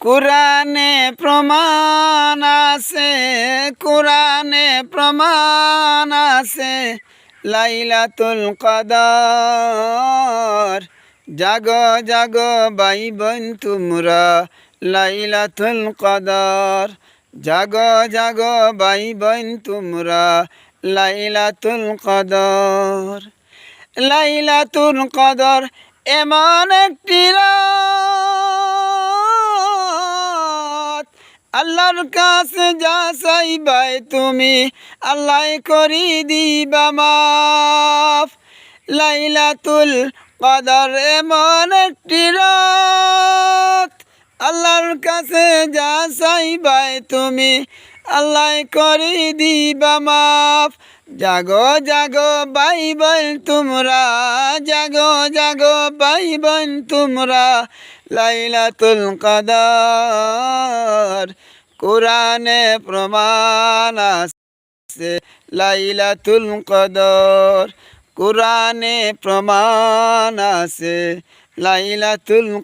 কোরআনে প্রমাণ আছে, কোরআনে প্রমাণ আছে। লাইলাতুল কদর, জাগ জাগ বাই বোন তোমরা, লাইলাতুল কদর, জাগ জাগ বাই বোন তোমরা, লাইলাতুল কদর। লাইলাতুল কদর এমন একটি রাত আল্লাহর কাছে যা চাইবাই তুমি আল্লাহ করি দিবা মাফ। লাইলাতুল কদর এমন একটি রাত। আল্লাহর কাছে যা চাইবাই তুমি আল্লাহ করি দিবা মাফ। জাগো জাগো বাই বোন তোমরা, জাগো জাগো বোন তোমরা, লাইলাতুল কদর কোরআনে প্রমাণ আছে, লাইলাতুল কদর কোরআনে প্রমাণ আছে, লাইলাতুল